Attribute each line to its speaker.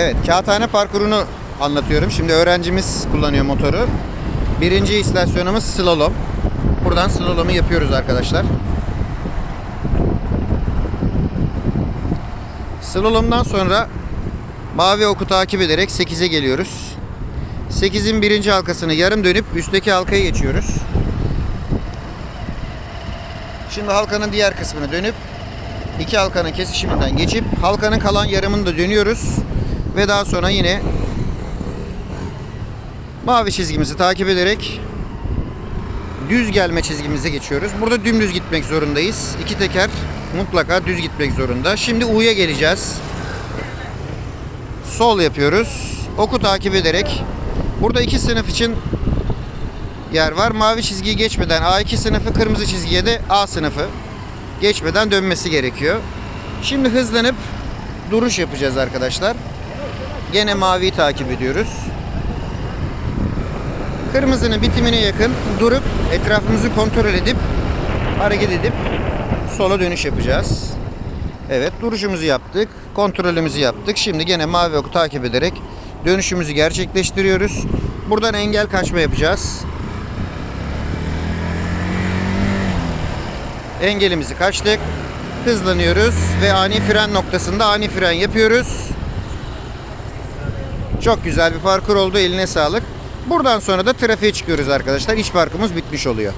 Speaker 1: Evet, kağıthane parkurunu anlatıyorum. Şimdi öğrencimiz kullanıyor motoru. Birinci istasyonumuz slalom. Buradan slalomu yapıyoruz arkadaşlar. Slalomdan sonra mavi oku takip ederek 8'e geliyoruz. 8'in birinci halkasını yarım dönüp üstteki halkaya geçiyoruz. Şimdi halkanın diğer kısmını dönüp iki halkanın kesişiminden geçip halkanın kalan yarımını da dönüyoruz. Ve daha sonra yine mavi çizgimizi takip ederek düz gelme çizgimize geçiyoruz. Burada dümdüz gitmek zorundayız. İki teker mutlaka düz gitmek zorunda. Şimdi U'ya geleceğiz. Sol yapıyoruz. Oku takip ederek burada iki sınıf için yer var. Mavi çizgiyi geçmeden A2 sınıfı, kırmızı çizgiye de A sınıfı geçmeden dönmesi gerekiyor. Şimdi hızlanıp duruş yapacağız arkadaşlar. Gene maviyi takip ediyoruz. Kırmızının bitimine yakın durup etrafımızı kontrol edip hareket edip sola dönüş yapacağız. Evet duruşumuzu yaptık. Kontrolümüzü yaptık. Şimdi gene mavi oku takip ederek dönüşümüzü gerçekleştiriyoruz. Buradan engel kaçma yapacağız. Engelimizi kaçtık. Hızlanıyoruz ve ani fren noktasında ani fren yapıyoruz. Çok güzel bir parkur oldu. Eline sağlık. Buradan sonra da trafiğe çıkıyoruz arkadaşlar. İç parkımız bitmiş oluyor.